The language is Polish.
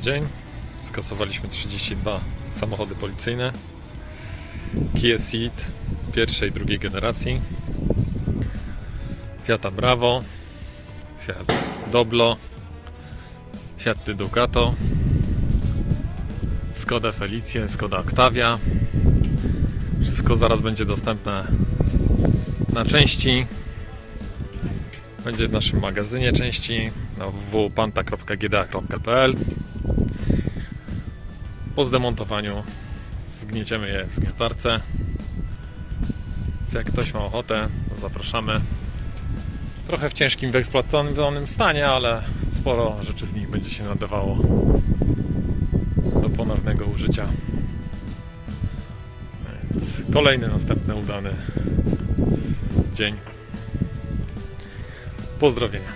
dzień. Skasowaliśmy 32 samochody policyjne. Kia Ceed pierwszej i drugiej generacji. Fiata Bravo, Fiat Doblo, Fiat Ducato, Skoda Felicie, Skoda Octavia. Wszystko zaraz będzie dostępne na części. Będzie w naszym magazynie części na www.panta.gda.pl Po zdemontowaniu zgnieciemy je w zgniatarce. Więc jak ktoś ma ochotę, to zapraszamy. Trochę w ciężkim wyeksploatowanym stanie, ale sporo rzeczy z nich będzie się nadawało do ponownego użycia. Więc kolejny, następny udany dzień. Pozdrowienia.